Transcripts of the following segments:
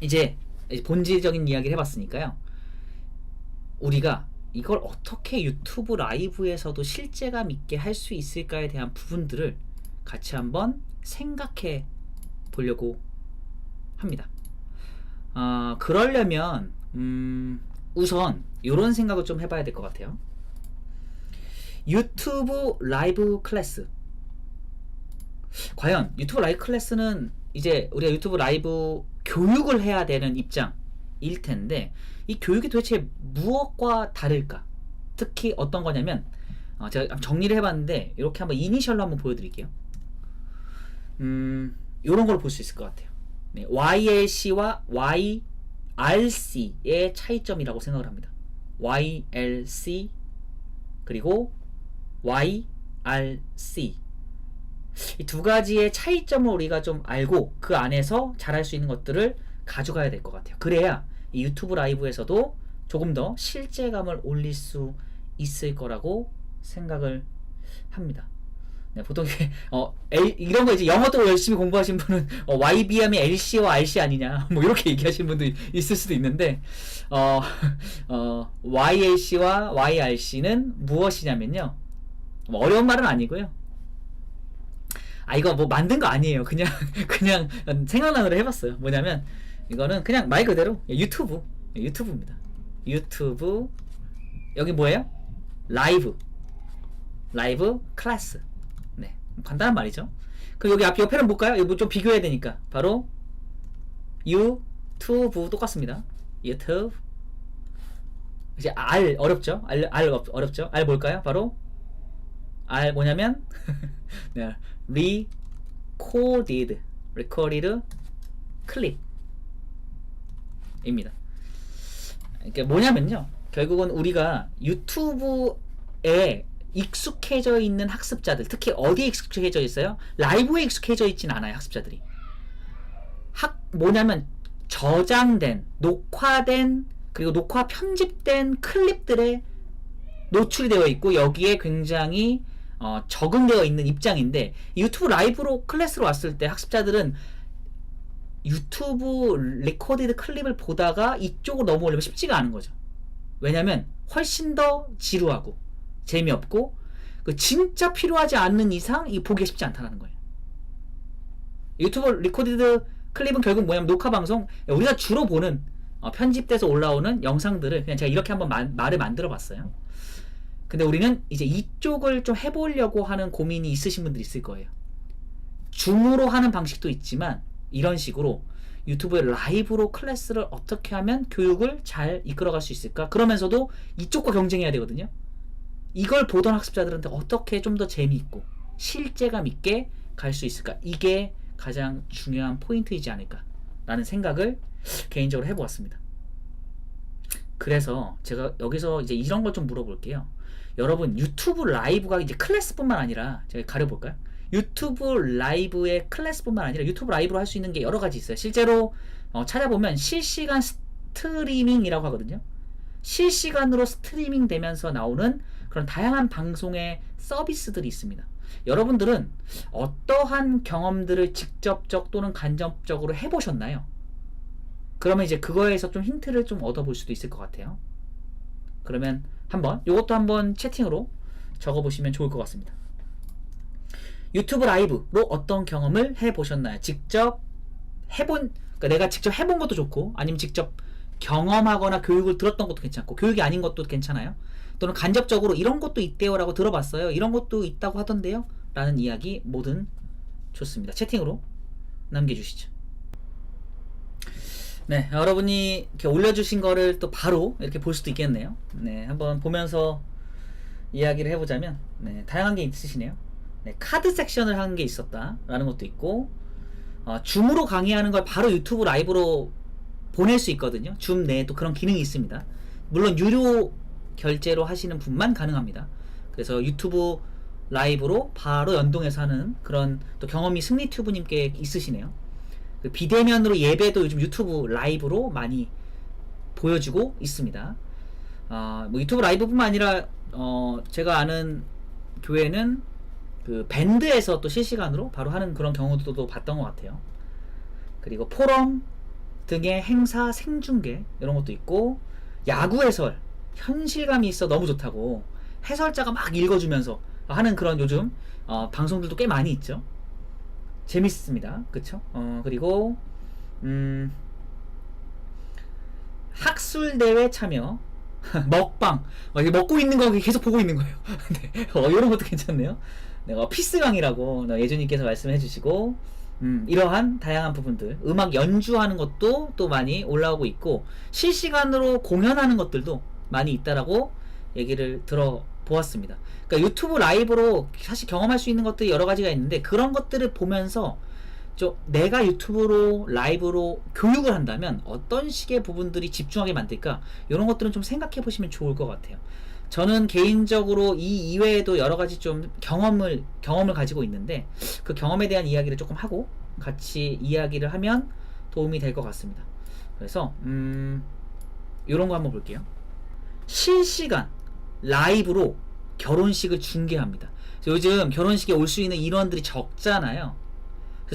이제 본질적인 이야기를 해봤으니까요. 우리가 이걸 어떻게 유튜브 라이브에서도 실제감 있게 할 수 있을까에 대한 부분들을 같이 한번 생각해 보려고 합니다. 아, 그러려면 음, 우선 이런 생각을 좀 해봐야 될 것 같아요. 유튜브 라이브 클래스. 과연 유튜브 라이브 클래스는 이제 우리가 유튜브 라이브 교육을 해야 되는 입장일 텐데 이 교육이 도대체 무엇과 다를까? 특히 어떤 거냐면 어, 제가 정리를 해봤는데 이렇게 한번 이니셜로 한번 보여드릴게요. 음, 이런 걸 볼 수 있을 것 같아요. 네, YLC와 YRC의 차이점이라고 생각을 합니다. YLC 그리고 YRC 이 두 가지의 차이점을 우리가 좀 알고 그 안에서 잘할 수 있는 것들을 가져가야 될 것 같아요. 그래야 이 유튜브 라이브에서도 조금 더 실제감을 올릴 수 있을 거라고 생각을 합니다. 네, 보통 이게 어 이런 거 이제 영어도 열심히 공부하신 분은 어, YBM이 LC와 RC 아니냐 뭐 이렇게 얘기하시는 분도 있을 수도 있는데 어, 어 YLC와 YRC는 무엇이냐면요 뭐 어려운 말은 아니고요. 아 이거 뭐 만든 거 아니에요. 그냥 그냥 생각나는 대로 해봤어요. 뭐냐면 이거는 그냥 말 그대로 유튜브 유튜브입니다. 유튜브 여기 뭐예요? 라이브 라이브 클래스 네 간단한 말이죠. 그럼 여기 앞 옆에는 볼까요? 이거 좀 비교해야 되니까 바로 유튜브 똑같습니다. 유튜브 이제 R 어렵죠? R, R 어- 어렵죠? R 뭘까요? 바로 R 뭐냐면 네, recorded recorded clip입니다. 이게 뭐냐면요. 결국은 우리가 유튜브에 익숙해져 있는 학습자들, 특히 어디에 익숙해져 있어요? 라이브에 익숙해져 있진 않아요, 학습자들이. 학 뭐냐면 저장된, 녹화된 그리고 녹화 편집된 클립들에 노출이 되어 있고 여기에 굉장히 어, 적응되어 있는 입장인데 유튜브 라이브로 클래스로 왔을 때 학습자들은 유튜브 레코디드 클립을 보다가 이쪽으로 넘어오려면 쉽지가 않은 거죠. 왜냐면 훨씬 더 지루하고 재미없고 그 진짜 필요하지 않는 이상 이 보기 쉽지 않다는 거예요. 유튜브 리코디드 클립은 결국 뭐냐면 녹화 방송 우리가 주로 보는 어, 편집돼서 올라오는 영상들을 그냥 제가 이렇게 한번 마- 말을 만들어 봤어요. 근데 우리는 이제 이쪽을 좀 해보려고 하는 고민이 있으신 분들이 있을 거예요. 줌으로 하는 방식도 있지만 이런 식으로 유튜브에 라이브로 클래스를 어떻게 하면 교육을 잘 이끌어갈 수 있을까? 그러면서도 이쪽과 경쟁해야 되거든요. 이걸 보던 학습자들한테 어떻게 좀 더 재미있고 실제감 있게 갈 수 있을까? 이게 가장 중요한 포인트이지 않을까라는 생각을 개인적으로 해보았습니다. 그래서 제가 여기서 이제 이런 걸 좀 물어볼게요. 여러분 유튜브 라이브가 이제 클래스뿐만 아니라 제가 가려볼까요? 유튜브 라이브의 클래스뿐만 아니라 유튜브 라이브로 할 수 있는 게 여러 가지 있어요. 실제로 어, 찾아보면 실시간 스트리밍이라고 하거든요. 실시간으로 스트리밍 되면서 나오는 그런 다양한 방송의 서비스들이 있습니다. 여러분들은 어떠한 경험들을 직접적 또는 간접적으로 해보셨나요? 그러면 이제 그거에서 좀 힌트를 좀 얻어볼 수도 있을 것 같아요. 그러면 한번 이것도 한번 채팅으로 적어보시면 좋을 것 같습니다. 유튜브 라이브로 어떤 경험을 해보셨나요? 직접 해본, 그러니까 내가 직접 해본 것도 좋고, 아니면 직접 경험하거나 교육을 들었던 것도 괜찮고, 교육이 아닌 것도 괜찮아요. 또는 간접적으로 이런 것도 있대요라고 들어봤어요. 이런 것도 있다고 하던데요. 라는 이야기 뭐든 좋습니다. 채팅으로 남겨주시죠. 네, 여러분이 이렇게 올려주신 거를 또 바로 이렇게 볼 수도 있겠네요. 네, 한번 보면서 이야기를 해보자면, 네, 다양한 게 있으시네요. 네, 카드 섹션을 하는 게 있었다라는 것도 있고, 어, 줌으로 강의하는 걸 바로 유튜브 라이브로 보낼 수 있거든요. 줌 내에 또 그런 기능이 있습니다. 물론 유료 결제로 하시는 분만 가능합니다. 그래서 유튜브 라이브로 바로 연동해서 하는 그런 또 경험이 승리튜브님께 있으시네요. 그 비대면으로 예배도 요즘 유튜브 라이브로 많이 보여주고 있습니다. 아, 뭐 유튜브 라이브뿐만 아니라 어, 제가 아는 교회는 그 밴드에서 또 실시간으로 바로 하는 그런 경우도 또 봤던 것 같아요. 그리고 포럼 등의 행사 생중계 이런 것도 있고 야구 해설 현실감이 있어 너무 좋다고 해설자가 막 읽어주면서 하는 그런 요즘 어, 방송들도 꽤 많이 있죠. 재밌습니다. 그쵸? 어, 그리고 음, 학술 대회 참여 먹방 어, 먹고 있는 거 계속 보고 있는 거예요. 네, 어, 이런 것도 괜찮네요. 네, 어, 피스강이라고 어, 예준님께서 말씀해 주시고 음, 이러한 다양한 부분들 음악 연주하는 것도 또 많이 올라오고 있고 실시간으로 공연하는 것들도 많이 있다라고 얘기를 들어 보았습니다. 그러니까 유튜브 라이브로 사실 경험할 수 있는 것들이 여러 가지가 있는데 그런 것들을 보면서 좀 내가 유튜브로 라이브로 교육을 한다면 어떤 식의 부분들이 집중하게 만들까 이런 것들은 좀 생각해 보시면 좋을 것 같아요. 저는 개인적으로 이 이외에도 여러 가지 좀 경험을 경험을 가지고 있는데 그 경험에 대한 이야기를 조금 하고 같이 이야기를 하면 도움이 될 것 같습니다. 그래서 음 이런 거 한번 볼게요. 실시간 라이브로 결혼식을 중계합니다. 요즘 결혼식에 올 수 있는 인원들이 적잖아요.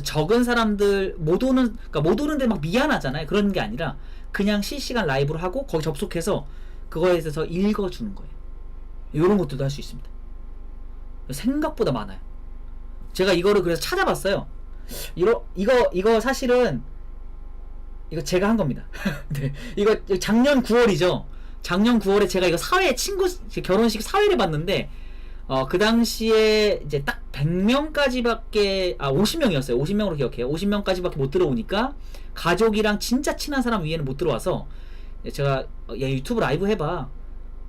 적은 사람들 못 오는 그러니까 못 오는데 막 미안하잖아요. 그런 게 아니라 그냥 실시간 라이브로 하고 거기 접속해서 그거에 대해서 읽어주는 거예요. 이런 것들도 할 수 있습니다. 생각보다 많아요. 제가 이거를 그래서 찾아봤어요. 이거 이거 이거 사실은 이거 제가 한 겁니다. 네, 이거 작년 9월이죠. 작년 9월에 제가 이거 사회 친구 결혼식 사회를 봤는데 어, 그 당시에 이제 딱 100명까지밖에 아 50명이었어요. 50명으로 기억해요. 50명까지밖에 못 들어오니까 가족이랑 진짜 친한 사람 위에는 못 들어와서 제가 어, 야 유튜브 라이브 해봐.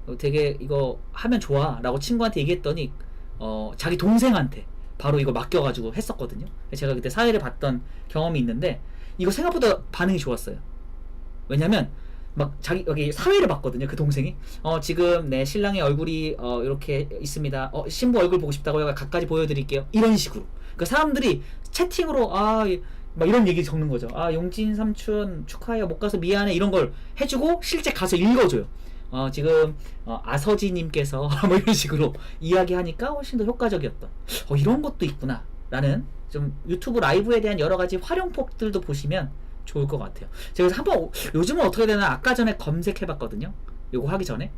어, 되게 이거 하면 좋아라고 친구한테 얘기했더니 어 자기 동생한테 바로 이거 맡겨가지고 했었거든요. 제가 그때 사회를 봤던 경험이 있는데 이거 생각보다 반응이 좋았어요. 왜냐면 막 자기 여기 사회를 봤거든요. 그 동생이 어 지금 내 신랑의 얼굴이 어 이렇게 있습니다. 어 신부 얼굴 보고 싶다고요. 각까지 보여드릴게요. 이런 식으로. 그 사람들이 채팅으로 아 막 이런 얘기 적는 거죠. 아 용진 삼촌 축하해요. 못 가서 미안해 이런 걸 해주고 실제 가서 읽어줘요. 어 지금 어, 아서지님께서 뭐 이런 식으로 이야기하니까 훨씬 더 효과적이었던. 어 이런 것도 있구나라는 좀 유튜브 라이브에 대한 여러 가지 활용법들도 보시면 좋을 것 같아요. 제가 한번 요즘은 어떻게 되나 아까 전에 검색해봤거든요. 요거 하기 전에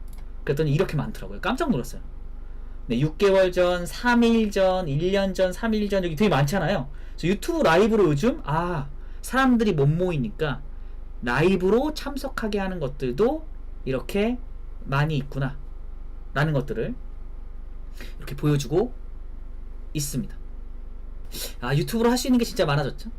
그랬더니 이렇게 많더라고요. 깜짝 놀랐어요. 네, 6개월 전, 3일 전, 1년 전, 3일 전 여기 되게 많잖아요. 그래서 유튜브 라이브로 요즘 아 사람들이 못 모이니까 라이브로 참석하게 하는 것들도 이렇게 많이 있구나 라는 것들을 이렇게 보여주고 있습니다. 아 유튜브로 할 수 있는 게 진짜 많아졌죠.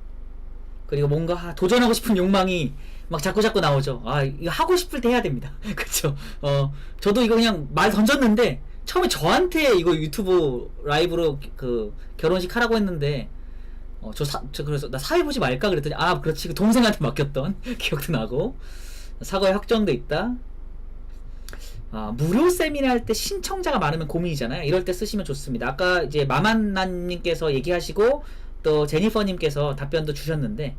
그리고 뭔가 도전하고 싶은 욕망이 막 자꾸 자꾸 나오죠. 아 이거 하고 싶을 때 해야 됩니다. 그렇죠. 어 저도 이거 그냥 말 던졌는데 처음에 저한테 이거 유튜브 라이브로 그 결혼식 하라고 했는데 어저 그래서 나 사회 보지 말까 그랬더니 아 그렇지 그 동생한테 맡겼던 기억도 나고 사과에 확정돼 있다. 아, 무료 세미나 할 때 신청자가 많으면 고민이잖아요. 이럴 때 쓰시면 좋습니다. 아까 이제 마만나님께서 얘기하시고 또 제니퍼님께서 답변도 주셨는데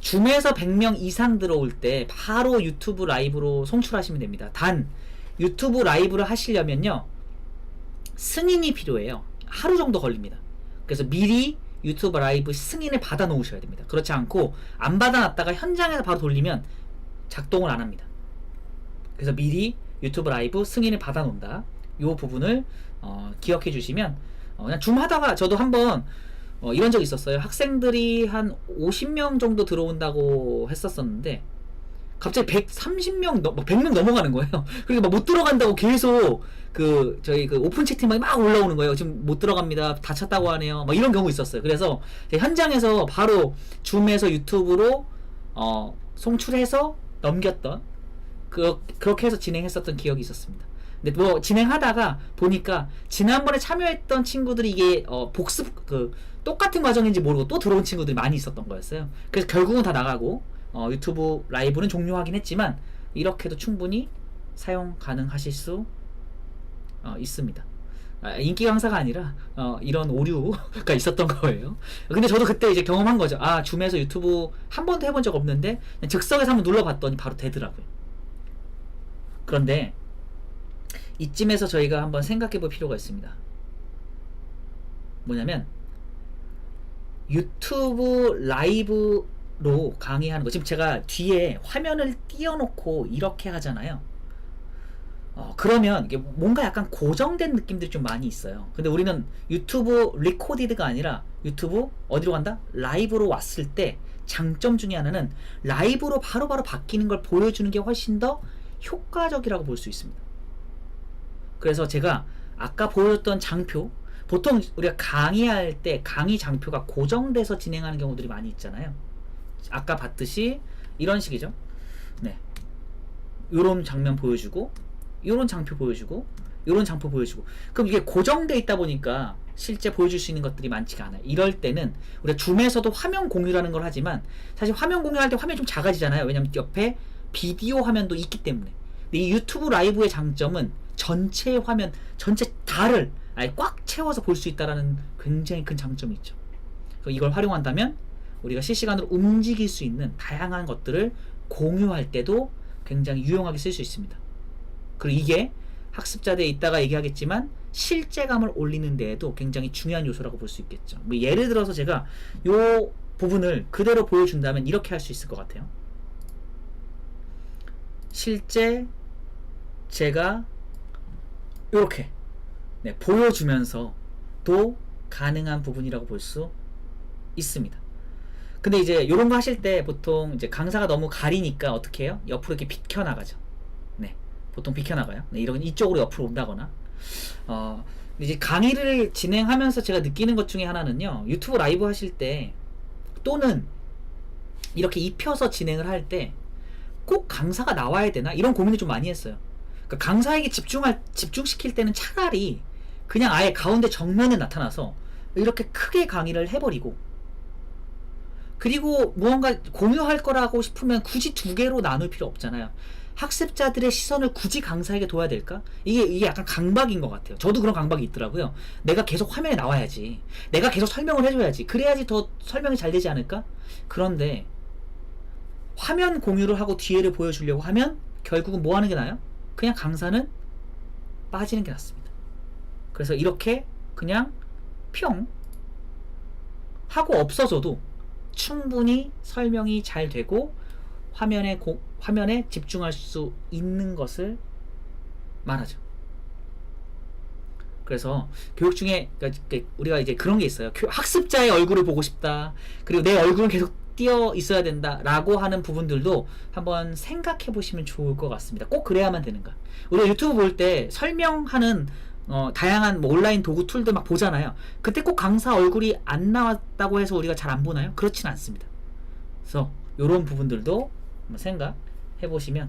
줌에서 100명 이상 들어올 때 바로 유튜브 라이브로 송출하시면 됩니다. 단 유튜브 라이브를 하시려면요 승인이 필요해요. 하루 정도 걸립니다. 그래서 미리 유튜브 라이브 승인을 받아 놓으셔야 됩니다. 그렇지 않고 안 받아 놨다가 현장에서 바로 돌리면 작동을 안 합니다. 그래서 미리 유튜브 라이브 승인을 받아 놓는다. 이 부분을 어, 기억해 주시면 어, 그냥 줌 하다가 저도 한번 어, 이런 적 있었어요. 학생들이 한 50명 정도 들어온다고 했었었는데 갑자기 130명, 넘, 100명 넘어가는 거예요. 그리고 막 못 들어간다고 계속 그 저희 그 오픈 채팅방에 막 올라오는 거예요. 지금 못 들어갑니다. 다쳤다고 하네요. 막 이런 경우 있었어요. 그래서 현장에서 바로 줌에서 유튜브로 어, 송출해서 넘겼던 그 그렇게 해서 진행했었던 기억이 있었습니다. 근데 뭐 진행하다가 보니까 지난번에 참여했던 친구들이 이게 어 복습 그 똑같은 과정인지 모르고 또 들어온 친구들이 많이 있었던 거였어요. 그래서 결국은 다 나가고 어 유튜브 라이브는 종료하긴 했지만 이렇게도 충분히 사용 가능하실 수 어 있습니다. 아, 인기 강사가 아니라 어, 이런 오류가 있었던 거예요. 근데 저도 그때 이제 경험한 거죠. 아 줌에서 유튜브 한 번도 해본 적 없는데 즉석에서 한번 눌러봤더니 바로 되더라고요. 그런데 이쯤에서 저희가 한번 생각해 볼 필요가 있습니다. 뭐냐면 유튜브 라이브 로 강의하는 거 지금 제가 뒤에 화면을 띄워놓고 이렇게 하잖아요. 어, 그러면 이게 뭔가 약간 고정된 느낌들이 좀 많이 있어요. 근데 우리는 유튜브 리코디드가 아니라 유튜브 어디로 간다? 라이브로 왔을 때 장점 중에 하나는 라이브로 바로바로 바뀌는 걸 보여주는 게 훨씬 더 효과적이라고 볼 수 있습니다. 그래서 제가 아까 보여줬던 장표 보통 우리가 강의할 때 강의 장표가 고정돼서 진행하는 경우들이 많이 있잖아요. 아까 봤듯이 이런 식이죠. 네. 요런 장면 보여주고 요런 장표 보여주고 요런 장표 보여주고 그럼 이게 고정돼 있다 보니까 실제 보여줄 수 있는 것들이 많지가 않아요. 이럴 때는 우리가 줌에서도 화면 공유라는 걸 하지만 사실 화면 공유할 때 화면이 좀 작아지잖아요. 왜냐면 옆에 비디오 화면도 있기 때문에. 근데 이 유튜브 라이브의 장점은 전체 화면 전체 다를 아예 꽉 채워서 볼 수 있다라는 굉장히 큰 장점이 있죠. 이걸 활용한다면 우리가 실시간으로 움직일 수 있는 다양한 것들을 공유할 때도 굉장히 유용하게 쓸 수 있습니다. 그리고 이게 학습자대에 있다가 얘기하겠지만 실제감을 올리는 데에도 굉장히 중요한 요소라고 볼 수 있겠죠. 뭐 예를 들어서 제가 요 부분을 그대로 보여준다면 이렇게 할 수 있을 것 같아요. 실제 제가 이렇게 네, 보여주면서 도 가능한 부분이라고 볼 수 있습니다. 근데 이제 이런 거 하실 때 보통 이제 강사가 너무 가리니까 어떻게 해요? 옆으로 이렇게 비켜 나가죠. 네, 보통 비켜 나가요. 네, 이런 이쪽으로 옆으로 온다거나. 어, 이제 강의를 진행하면서 제가 느끼는 것 중에 하나는요. 유튜브 라이브 하실 때 또는 이렇게 입혀서 진행을 할 때 꼭 강사가 나와야 되나 이런 고민을 좀 많이 했어요. 그러니까 강사에게 집중할 집중시킬 때는 차라리 그냥 아예 가운데 정면에 나타나서 이렇게 크게 강의를 해버리고 그리고 무언가 공유할 거라고 싶으면 굳이 두 개로 나눌 필요 없잖아요. 학습자들의 시선을 굳이 강사에게 둬야 될까? 이게, 이게 약간 강박인 것 같아요. 저도 그런 강박이 있더라고요. 내가 계속 화면에 나와야지. 내가 계속 설명을 해줘야지. 그래야지 더 설명이 잘 되지 않을까? 그런데 화면 공유를 하고 뒤에를 보여주려고 하면 결국은 뭐 하는 게 나아요? 그냥 강사는 빠지는 게 낫습니다. 그래서 이렇게 그냥 평 하고 없어져도 충분히 설명이 잘 되고 화면에 고, 화면에 집중할 수 있는 것을 말하죠. 그래서 교육 중에 그러니까 우리가 이제 그런 게 있어요. 교- 학습자의 얼굴을 보고 싶다. 그리고 내 얼굴은 계속 띄어 있어야 된다라고 하는 부분들도 한번 생각해 보시면 좋을 것 같습니다. 꼭 그래야만 되는가? 우리가 유튜브 볼 때 설명하는 어, 다양한 뭐 온라인 도구 툴들 막 보잖아요. 그때 꼭 강사 얼굴이 안 나왔다고 해서 우리가 잘 안 보나요? 그렇진 않습니다. 그래서 이런 부분들도 한번 생각해 보시면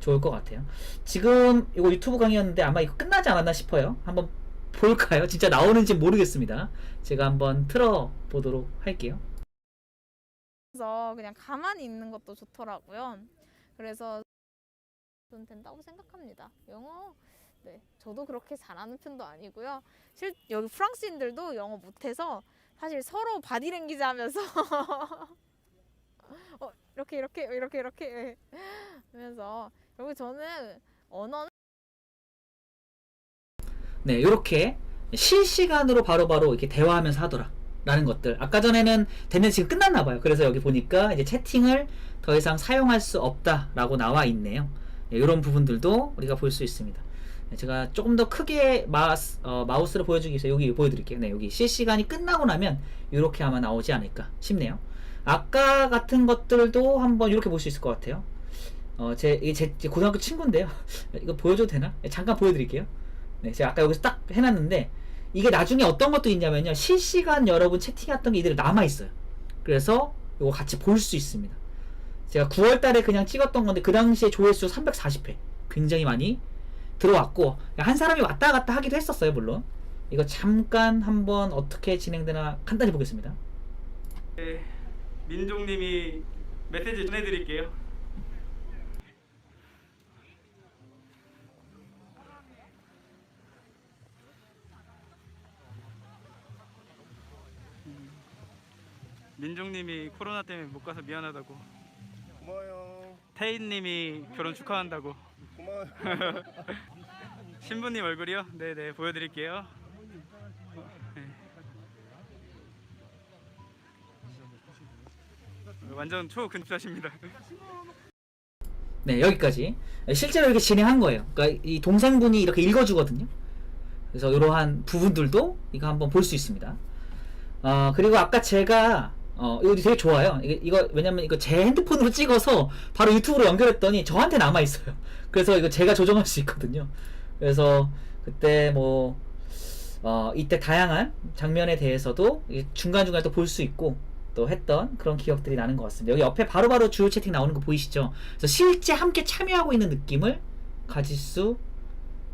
좋을 것 같아요. 지금 이거 유튜브 강의였는데 아마 이거 끝나지 않았나 싶어요. 한번 볼까요? 진짜 나오는지 모르겠습니다. 제가 한번 틀어 보도록 할게요. 그래서 그냥 가만히 있는 것도 좋더라고요. 그래서 좀 된다고 생각합니다. 영어 네 저도 그렇게 잘하는 편도 아니고요. 실 여기 프랑스인들도 영어 못해서 사실 서로 바디랭귀지 하면서 어, 이렇게 이렇게 이렇게 이렇게 예. 하면서 결국 저는 언어는 네, 이렇게 실시간으로 바로바로 이렇게 대화하면서 하더라. 라는 것들. 아까 전에는 됐는데 지금 끝났나 봐요. 그래서 여기 보니까 이제 채팅을 더 이상 사용할 수 없다 라고 나와 있네요. 네, 이런 부분들도 우리가 볼 수 있습니다. 네, 제가 조금 더 크게 마우스, 어, 마우스를 보여주기 위해서 여기 보여드릴게요. 네, 여기 실시간이 끝나고 나면 이렇게 아마 나오지 않을까 싶네요. 아까 같은 것들도 한번 이렇게 볼 수 있을 것 같아요. 어, 제, 제, 제 고등학교 친구인데요. 이거 보여줘도 되나? 네, 잠깐 보여드릴게요. 네, 제가 아까 여기서 딱 해놨는데 이게 나중에 어떤 것도 있냐면요 실시간 여러분 채팅했던 게 이대로 남아 있어요. 그래서 이거 같이 볼 수 있습니다. 제가 9월 달에 그냥 찍었던 건데 그 당시에 조회수 340회 굉장히 많이 들어왔고 한 사람이 왔다 갔다 하기도 했었어요 물론 이거 잠깐 한번 어떻게 진행되나 간단히 보겠습니다. 네, 민종님이 메시지 전해드릴게요. 민종님이 코로나 때문에 못 가서 미안하다고. 고마워요. 태인님이 결혼 축하한다고. 고마워요. 신부님 얼굴이요? 네네 보여드릴게요. 네. 완전 초근접자십니다. 네, 여기까지. 실제로 이렇게 진행한 거예요. 그러니까 이 동생분이 이렇게 읽어주거든요. 그래서 이러한 부분들도 이거 한번 볼 수 있습니다. 어, 그리고 아까 제가 어, 이거 되게 좋아요. 이거, 이거 왜냐면 이거 제 핸드폰으로 찍어서 바로 유튜브로 연결했더니 저한테 남아 있어요. 그래서 이거 제가 조정할 수 있거든요. 그래서 그때 뭐 어, 이때 다양한 장면에 대해서도 중간 중간 또볼 수 있고 또 했던 그런 기억들이 나는 것 같습니다. 여기 옆에 바로 바로 주요 채팅 나오는 거 보이시죠? 그래서 실제 함께 참여하고 있는 느낌을 가질 수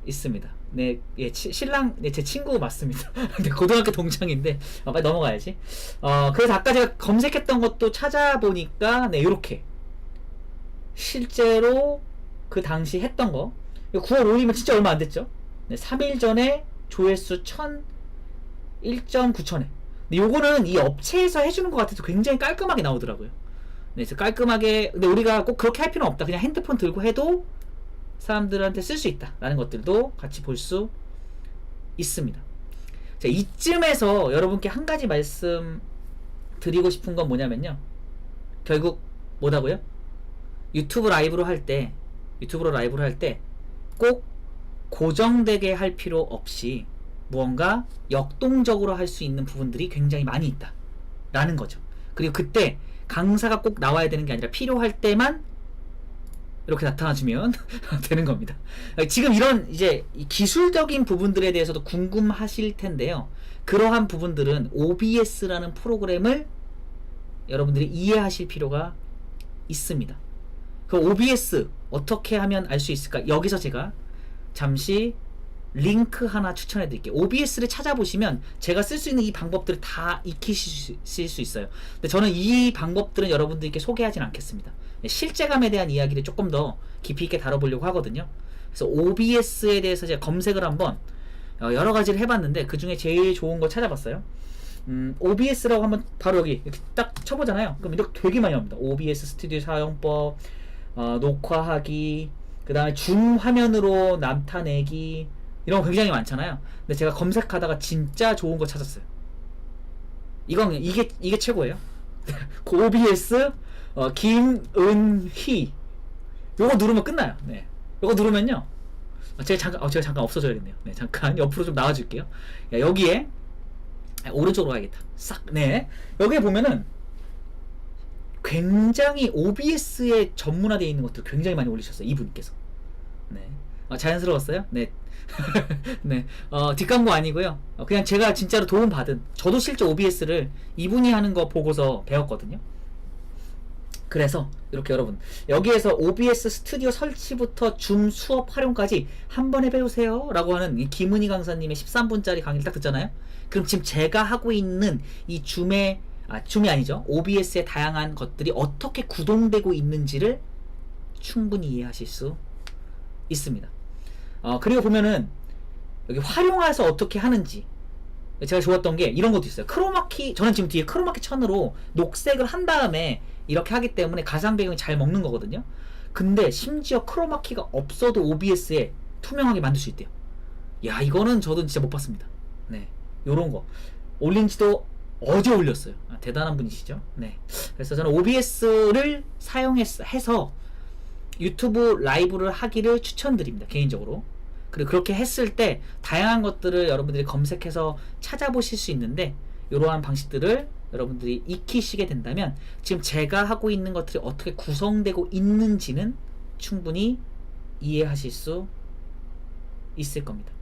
있습니다. 네, 예, 치- 신랑, 네, 제 친구 맞습니다. 네, 고등학교 동창인데, 어, 빨리 넘어가야지. 어, 그래서 아까 제가 검색했던 것도 찾아보니까, 네, 요렇게. 실제로 그 당시 했던 거. 이거 9월 5일이면 진짜 얼마 안 됐죠? 네, 3일 전에 조회수 1000, 1.9천회. 근데 요거는 이 업체에서 해주는 것 같아서 굉장히 깔끔하게 나오더라고요. 네, 깔끔하게, 근데 우리가 꼭 그렇게 할 필요는 없다. 그냥 핸드폰 들고 해도 사람들한테 쓸 수 있다라는 것들도 같이 볼 수 있습니다. 자, 이쯤에서 여러분께 한 가지 말씀 드리고 싶은 건 뭐냐면요. 결국 뭐다고요? 유튜브 라이브로 할 때, 유튜브로 라이브로 할 때 꼭 고정되게 할 필요 없이 무언가 역동적으로 할 수 있는 부분들이 굉장히 많이 있다. 라는 거죠. 그리고 그때 강사가 꼭 나와야 되는 게 아니라 필요할 때만 이렇게 나타나주면 되는 겁니다. 지금 이런 이제 이 기술적인 부분들에 대해서도 궁금하실 텐데요. 그러한 부분들은 OBS라는 프로그램을 여러분들이 이해하실 필요가 있습니다. 그 OBS 어떻게 하면 알 수 있을까? 여기서 제가 잠시 링크 하나 추천해 드릴게요. OBS를 찾아보시면 제가 쓸 수 있는 이 방법들을 다 익히실 수 있어요. 근데 저는 이 방법들은 여러분들께 소개하진 않겠습니다. 네, 실제감에 대한 이야기를 조금 더 깊이 있게 다뤄보려고 하거든요. 그래서 OBS에 대해서 제가 검색을 한번 어, 여러 가지를 해봤는데 그 중에 제일 좋은 거 찾아봤어요. 음, OBS라고 한번 바로 여기 이렇게 딱 쳐보잖아요. 그럼 이렇게 되게 많이 나옵니다. OBS 스튜디오 사용법, 어, 녹화하기, 그 다음에 줌 화면으로 나타내기 이런 거 굉장히 많잖아요. 근데 제가 검색하다가 진짜 좋은 거 찾았어요. 이건 이게 이게 최고예요. 그 OBS 어, 김은희 요거 누르면 끝나요. 네. 요거 누르면요. 어, 제가 잠깐 어, 제가 잠깐 없어져야겠네요. 네, 잠깐 옆으로 좀 나와 줄게요. 야, 여기에 아, 오른쪽으로 가야겠다. 싹. 네. 여기에 보면은 굉장히 OBS에 전문화되어 있는 것들 굉장히 많이 올리셨어요. 이분께서. 네. 어, 자연스러웠어요? 네. 네. 어, 뒷광고 아니고요. 어, 그냥 제가 진짜로 도움 받은 저도 실제 OBS를 이분이 하는 거 보고서 배웠거든요. 그래서 이렇게 여러분 여기에서 OBS 스튜디오 설치부터 줌 수업 활용까지 한 번에 배우세요. 라고 하는 이 김은희 강사님의 13분짜리 강의를 딱 듣잖아요. 그럼 지금 제가 하고 있는 이 줌의 아 줌이 아니죠. OBS의 다양한 것들이 어떻게 구동되고 있는지를 충분히 이해하실 수 있습니다. 어 그리고 보면은 여기 활용해서 어떻게 하는지. 제가 좋았던 게 이런 것도 있어요. 크로마키 저는 지금 뒤에 크로마키 천으로 녹색을 한 다음에 이렇게 하기 때문에 가상 배경이 잘 먹는 거거든요. 근데 심지어 크로마키가 없어도 OBS에 투명하게 만들 수 있대요. 야 이거는 저도 진짜 못 봤습니다. 네, 요런 거 올린 지도 어제 올렸어요. 아, 대단한 분이시죠. 네, 그래서 저는 OBS를 사용해서 유튜브 라이브를 하기를 추천드립니다. 개인적으로. 그리고 그렇게 했을 때 다양한 것들을 여러분들이 검색해서 찾아보실 수 있는데 이러한 방식들을 여러분들이 익히시게 된다면 지금 제가 하고 있는 것들이 어떻게 구성되고 있는지는 충분히 이해하실 수 있을 겁니다.